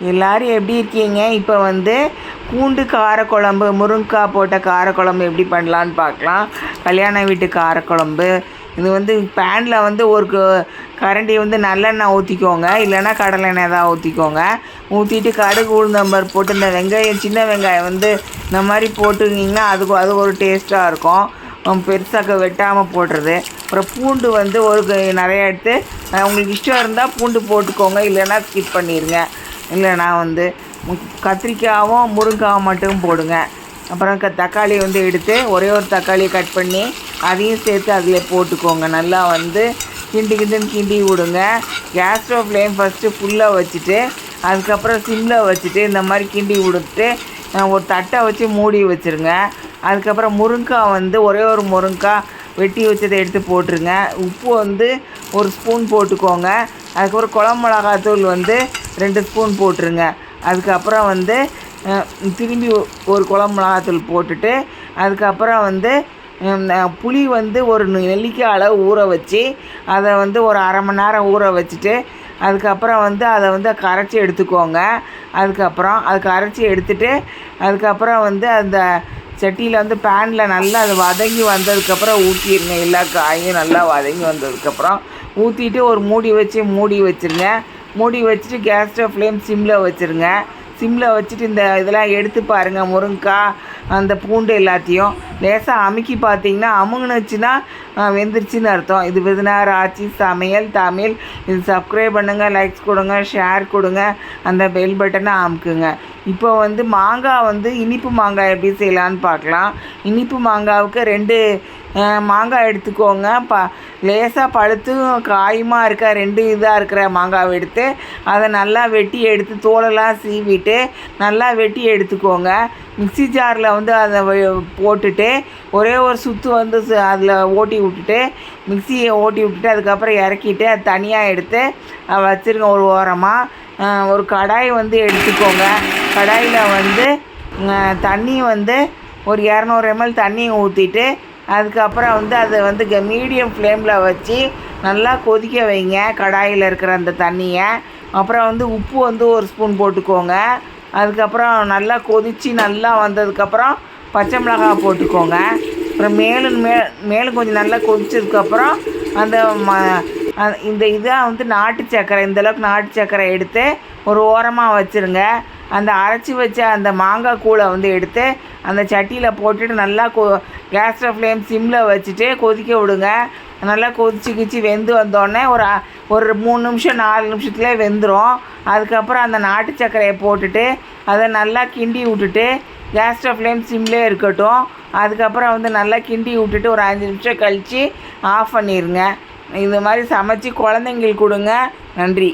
எல்லாரும் எப்படி இருக்கீங்க? இப்போ வந்து பூண்டு காரக்குழம்பு முருங்கைக்காய் போட்ட காரக்குழம்பு எப்படி பண்ணலான்னு பார்க்கலாம். கல்யாண வீட்டு காரக்குழம்பு. இது வந்து பேனில் வந்து ஒரு க- கரண்டி வந்து நல்லெண்ணெய் ஊற்றிக்கோங்க இல்லைன்னா கடலெண்ணெய் தான் ஊற்றிக்கோங்க ஊற்றிட்டு கடுகு உளுந்தம்பர் போட்டு இந்த வெங்காயம் சின்ன வெங்காயம் வந்து இந்த மாதிரி போட்டுருந்தீங்கன்னா அதுக்கு அது ஒரு டேஸ்ட்டாக இருக்கும். பெருசாக வெட்டாமல் போடுறது. அப்புறம் பூண்டு வந்து ஒரு நிறைய எடுத்து உங்களுக்கு இஷ்டம் இருந்தால் பூண்டு போட்டுக்கோங்க. இல்லைன்னா ஸ்கிப் பண்ணிடுங்க இல்லைனா வந்து கத்திரிக்காயும் முருங்காவும் மட்டும் போடுங்க. அப்புறம் க தக்காளி வந்து எடுத்து ஒரே ஒரு தக்காளியை கட் பண்ணி அதையும் சேர்த்து அதில் போட்டுக்கோங்க. நல்லா வந்து கிண்டி கிண்டுன்னு கிண்டி விடுங்க. கேஸ் ஸ்டவ் ஃப்ளேம் ஃபஸ்ட்டு ஃபுல்லாக வச்சுட்டு அதுக்கப்புறம் சிம்மில் வச்சுட்டு இந்த மாதிரி கிண்டி விடுத்து ஒரு தட்டை வச்சு மூடி வச்சுருங்க. அதுக்கப்புறம் முருங்காய் வந்து ஒரே ஒரு முருங்காய் வெட்டி வச்சதை எடுத்து போட்டுருங்க. உப்பு வந்து ஒரு ஸ்பூன் போட்டுக்கோங்க. அதுக்கப்புறம் குழம்பு மிளகாத்தூள் வந்து ரெண்டு ஸ்பூன் போட்டுருங்க. அதுக்கப்புறம் வந்து திரும்பி ஒரு குழம்பு மிளகாத்தூள் போட்டுட்டு அதுக்கப்புறம் வந்து புளி வந்து ஒரு நெல்லிக்காய் அளவு ஊற வச்சு அதை வந்து ஒரு அரை மணி நேரம் ஊற வச்சுட்டு அதுக்கப்புறம் வந்து அதை வந்து கரைச்சி எடுத்துக்கோங்க. அதுக்கப்புறம் அது கரைச்சி எடுத்துட்டு அதுக்கப்புறம் வந்து அந்த சட்டியில் வந்து பேனில் நல்லா அது வதங்கி வந்ததுக்கப்புறம் ஊற்றிடுங்க எல்லா காயும் நல்லா வதங்கி வந்ததுக்கப்புறம் ஊற்றிட்டு ஒரு மூடி வச்சு மூடி வச்சுருங்க. மூடி வச்சுட்டு கேஸ் ஸ்டவ் ஃப்ளேம் சிம்மில் வச்சுருங்க. சிம்மில் வச்சுட்டு இந்த இதெல்லாம் எடுத்து பாருங்கள் முருங்கைக்காய் அந்த பூண்டு எல்லாத்தையும். லேசாக அமுக்கி பார்த்தீங்கன்னா அமுங்கினுச்சுன்னா வெந்துருச்சுன்னு அர்த்தம். இது விதினார் ஆச்சி சமையல் தமிழ். இது சப்ஸ்கிரைப் பண்ணுங்கள் லைக்ஸ் கொடுங்க ஷேர் கொடுங்க. அந்த பெல் பட்டனை அமுக்குங்க. இப்போ வந்து மாங்காய் வந்து இனிப்பு மாங்காய் எப்படி செய்யலான்னு பார்க்கலாம். இனிப்பு மாங்காவுக்கு ரெண்டு மாங்காய் எடுத்துக்கோங்க. ப லேசாக பழுத்தும் காயுமா இருக்க ரெண்டு இதாக இருக்கிற மாங்காவை எடுத்து அதை நல்லா வெட்டி எடுத்து தோலெல்லாம் சீவிட்டு நல்லா வெட்டி எடுத்துக்கோங்க. மிக்ஸி ஜாரில் வந்து அதை போட்டுட்டு ஒரே ஒரு சுற்று வந்து அதில் ஓட்டி விட்டுட்டு மிக்ஸியை ஓட்டி விட்டுட்டு அதுக்கப்புறம் இறக்கிட்டு அது தனியாக எடுத்து வச்சுருங்க வச்சிருங்க ஒரு ஓரமாக ஒரு கடாய் வந்து எடுத்துக்கோங்க. கடாயில் வந்து தண்ணி வந்து ஒரு இரநூறு எம்எல் தண்ணி ஊற்றிட்டு அதுக்கப்புறம் வந்து அதை வந்து மீடியம் ஃப்ளேமில் வச்சு நல்லா கொதிக்க வைங்க. கடாயில் இருக்கிற அந்த தண்ணியை. அப்புறம் வந்து உப்பு வந்து ஒரு ஸ்பூன் போட்டுக்கோங்க. அதுக்கப்புறம் நல்லா கொதித்து நல்லா வந்ததுக்கப்புறம் பச்சை மிளகாய் போட்டுக்கோங்க. அப்புறம் மேலும் மே மேலும் கொஞ்சம் நல்லா கொதிச்சதுக்கப்புறம் அந்த ம இந்த இதாக வந்து நாட்டு சர்க்கரை இந்தளவுக்கு நாட்டு சர்க்கரை எடுத்து ஒரு ஓரமாக வச்சுருங்க. அந்த அரைச்சி வச்ச அந்த மாங்காய் கூழை வந்து எடுத்து அந்த சட்டியில் போட்டுட்டு நல்லா கொ கேஸ் ஸ்டவ் ஃப்ளேம் சிம்மில் வச்சுட்டு கொதிக்க விடுங்க. நல்லா கொதிச்சு கிச்சு வெந்து வந்தோடனே ஒரு ஒரு மூணு நிமிஷம் நாலு நிமிஷத்துலேயே வெந்துடும் அதுக்கப்புறம் அந்த நாட்டு சர்க்கரையை போட்டுட்டு அதை நல்லா கிண்டி விட்டுட்டு கேஸ் ஸ்டவ் ஃப்ளேம் சிம்லேயே இருக்கட்டும். அதுக்கப்புறம் வந்து நல்லா கிண்டி விட்டுட்டு ஒரு அஞ்சு நிமிஷம் கழித்து ஆஃப் பண்ணிடுங்க இந்த மாதிரி சமைச்சு குழந்தைங்களுக்கு கொடுங்க. நன்றி.